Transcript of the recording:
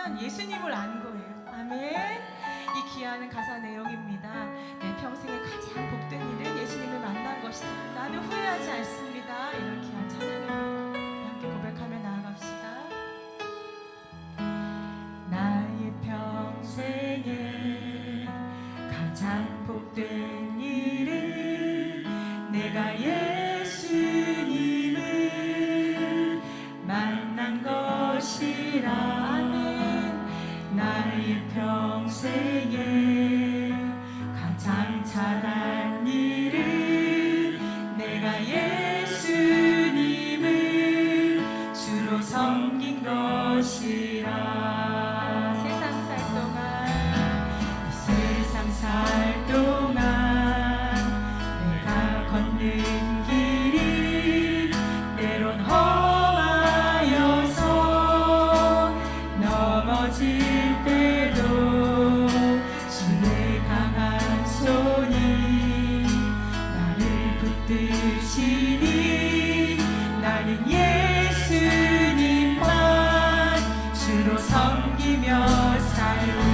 뭐냐면 예수님을 안 거예요. 아멘. 이 귀하는 가사 내용입니다. 내 평생에 가장 복된 일은 예수님을 만난 것이다. 나는 후회하지 않습니다. 이런 귀한 찬양입니다. 함께 고백하며 나아갑시다. 나의 평생에 가장 복된 주로 섬기며 살고